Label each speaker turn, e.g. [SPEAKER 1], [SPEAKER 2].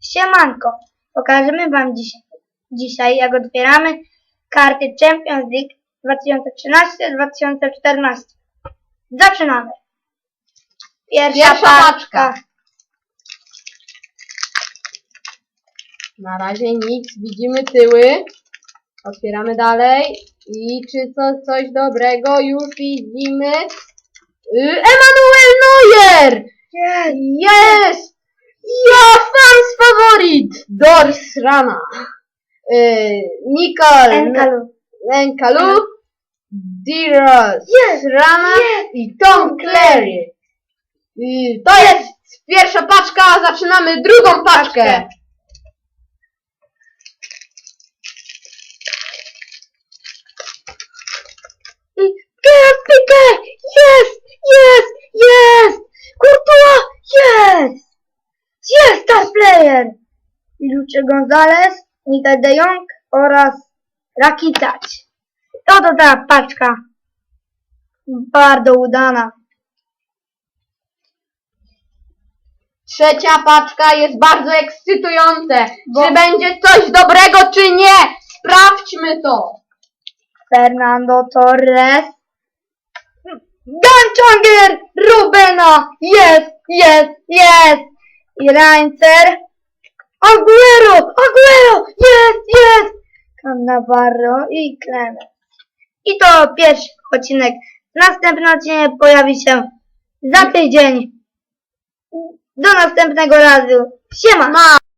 [SPEAKER 1] Siemanko! Pokażemy Wam dziś, dzisiaj, jak otwieramy karty Champions League 2013-2014. Zaczynamy! Pierwsza,
[SPEAKER 2] Pierwsza
[SPEAKER 1] paczka.
[SPEAKER 2] paczka. Na razie nic, widzimy tyły. Otwieramy dalej. I czy co, coś dobrego już widzimy? Y, Emanuel Neuer!
[SPEAKER 1] Jest!
[SPEAKER 2] Jest! Ja fans faworit! Dors Rana. Y, Nicole
[SPEAKER 1] Enkalu.
[SPEAKER 2] Enkalu. Diros
[SPEAKER 1] Jest!
[SPEAKER 2] Rana i Tom Clary. I to jest pierwsza paczka, zaczynamy drugą paczkę.
[SPEAKER 1] Paczkę. I Gerard Piqué! Jest! Jest! Jest! Courtois! Jest! Jest star player! I Lucze Gonzalez, Nita de Jong oraz Rakitać. Oto ta paczka. Bardzo udana.
[SPEAKER 2] Trzecia paczka jest bardzo ekscytujące.
[SPEAKER 1] Bo-
[SPEAKER 2] Czy będzie coś dobrego, czy nie? Sprawdźmy to.
[SPEAKER 1] Fernando Torres. Ganchanger Rubena! Jest, jest, jest! I Reincer. Aguero! Aguero! Jest, jest! Cannavaro i Clemens. I to pierwszy odcinek. Następny odcinek pojawi się za tydzień. Do następnego razu. Siema!
[SPEAKER 2] Ma!